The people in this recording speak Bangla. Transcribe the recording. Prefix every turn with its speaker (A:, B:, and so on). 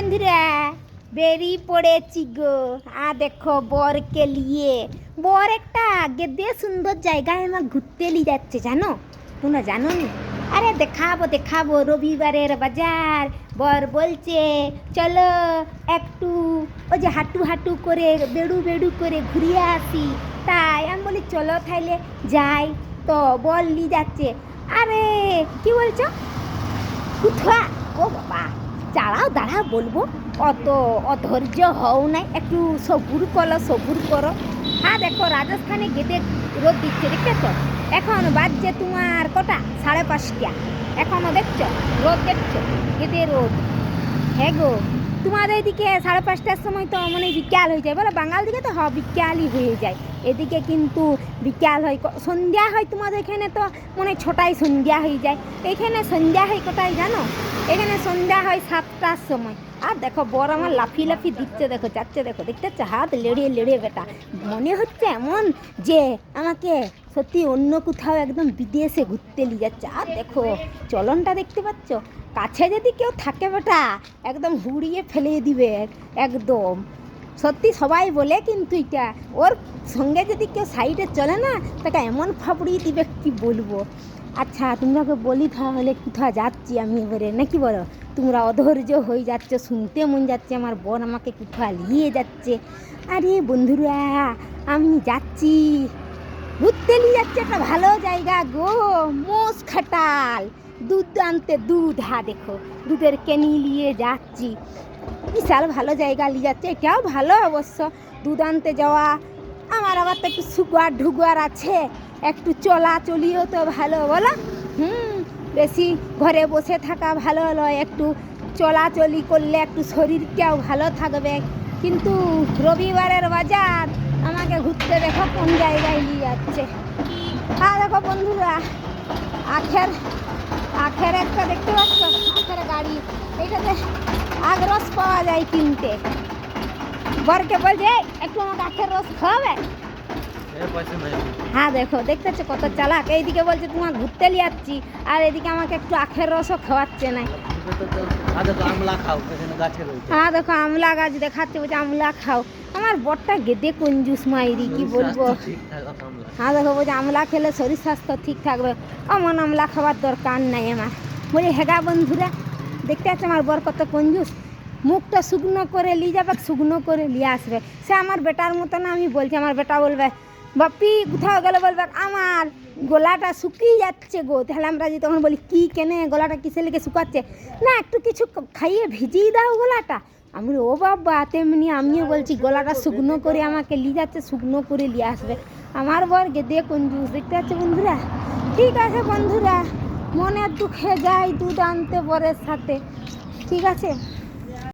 A: বন্ধুরা, বেরিয়ে পড়েছি গো। আ, দেখো, বরকে নিয়ে। বর একটা গেদে সুন্দর জায়গায় আমার ঘুরতে নিয়ে যাচ্ছে, জানো? তোমরা জানো নি আরে, দেখাবো দেখাবো, রবিবারের বাজার। বর বলছে, চলো একটু ওই যে হাঁটু হাঁটু করে, বেড়ু বেড়ু করে ঘুরিয়ে আসি। তাই আমি বলি, চলো তাইলে যাই। তো বল নিয়ে যাচ্ছে। আরে, কি বলছো? কোথা ও বাবা! দাঁড়াও দাঁড়াও, বলব, অত অধৈর্য হও নাই, একটু সবুর করো সবুর করো। হ্যাঁ দেখো, রাজস্থানে গেটে রোদ দিচ্ছে দেখতেছ এখন বাজছে তোমার কটা? সাড়ে পাঁচটা। এখনও দেখছ? রোদ দেখছ? গেটে রোদ। হ্যাঁ গো, তোমাদের এদিকে সাড়ে পাঁচটার সময় তো মানে বিকাল হয়ে যায়। বলো, বাঙাল দিকে তো হ, বিকালই হয়ে যায়। এদিকে কিন্তু বিকাল হয় সন্ধ্যা হয় তোমাদের এখানে তো, মনে ছটায় সন্ধ্যা হয়ে যায়। এখানে সন্ধ্যা হয় কোটায় জানো? এখানে সন্ধ্যা হয় সাতটার সময়। আর দেখো, বর আমার লাফি লাফি দিচ্ছে, দেখো যাচ্ছে দেখো, দেখতে হচ্ছে হাত লেড়িয়ে লেড়িয়ে বেটা। মনে হচ্ছে এমন যে আমাকে সত্যি অন্য কোথাও একদম বিদেশে ঘুরতে নিয়ে যাচ্ছে। আর দেখো, চলনটা দেখতে পাচ্ছ? কাছে যদি কেউ থাকে বেটা, একদম হুড়িয়ে ফেলে দিবে, একদম। সত্যি সবাই বলে কিন্তু এটা, ওর সঙ্গে যদি কেউ সাইডে চলে না, তাকে এমন ফাপড়ি দিবে কি বলব? আচ্ছা তোমরাকে বলি তাহলে কোথাও যাচ্ছি আমি এবারে? নাকি বলো? তোমরা অধৈর্য হয়ে যাচ্ছ, শুনতে মন যাচ্ছে, আমার বোন আমাকে কোথাও নিয়ে যাচ্ছে? আরে বন্ধুরা, আমি যাচ্ছি। ঘুরতে নিয়ে যাচ্ছে একটা ভালো জায়গা গো, মোষ খাটাল। দুধ আনতে দুধ হা দেখো, দুধের কেনি নিয়ে যাচ্ছি। বিশাল ভালো জায়গা নিয়ে যাচ্ছে, এটাও ভালো অবশ্য। দুদান্তে যাওয়া, আমার আবার তো একটু সুগার ঢুগার আছে, একটু চলাচলিও তো ভালো, বলো? হুম, বেশি ঘরে বসে থাকা ভালো নয়, একটু চলাচলি করলে একটু শরীরটাও ভালো থাকবে। কিন্তু রবিবারের বাজার, আমাকে ঘুরতে দেখো কোন জায়গায় নিয়ে যাচ্ছে। হ্যাঁ দেখো বন্ধুরা, আখের আখের একটা দেখতে পাচ্ছ? আখের গাড়ি, এইটাতে আগ্রস পাওয়া যায় কিনতে। বরকে বলছে "এই, একটু আমাকে আখের রস খাওয়াবে? হ্যাঁ দেখো দেখতেছো কত চালাক। এইদিকে বলছে তোমার ঘুরতে নিয়ে যাচ্ছি আর এদিকে আমাকে একটু আখের রসও খাওয়াচ্ছে না।
B: রয়েছে।
A: হ্যাঁ দেখো আমলা গাছ দেখাচ্ছে বলছে আমলা খাও। আমার বরটা গেদে কঞ্জুস মাইরি কি বলব? হ্যাঁ দেখো বলছে আমলা খেলে শরীর স্বাস্থ্য ঠিক থাকবে। অমন আমলা খাবার দরকার নাই আমার। বলি হেগা বন্ধুরা দেখতে আছে আমার বর কত কঞ্জুস। মুখটা শুকনো করে নিয়ে যাবে শুকনো করে নিয়ে আসবে। সে আমার বেটার মতন আমি বলছি, আমার বেটা বলবে, বাপি, কোথাও গেলে? বলবে, আমার গলাটা শুকিয়ে যাচ্ছে গো। তাহলে আমরা যদি তখন বলি, কী কেনে, গলাটা কিসে লেগে শুকাচ্ছে? না, একটু কিছু খাইয়ে ভিজিয়ে দাও গলাটা। আমি ও বাবা, তেমনি আমিও বলছি, গলাটা শুকনো করে আমাকে নিয়ে যাচ্ছে, শুকনো করে নিয়ে আসবে। আমার বর গেদে কঞ্জুস, দেখতে পাচ্ছে বন্ধুরা? ঠিক আছে বন্ধুরা। মনের দুঃখে যাই দুধ আনতে বরের সাথে। ঠিক আছে?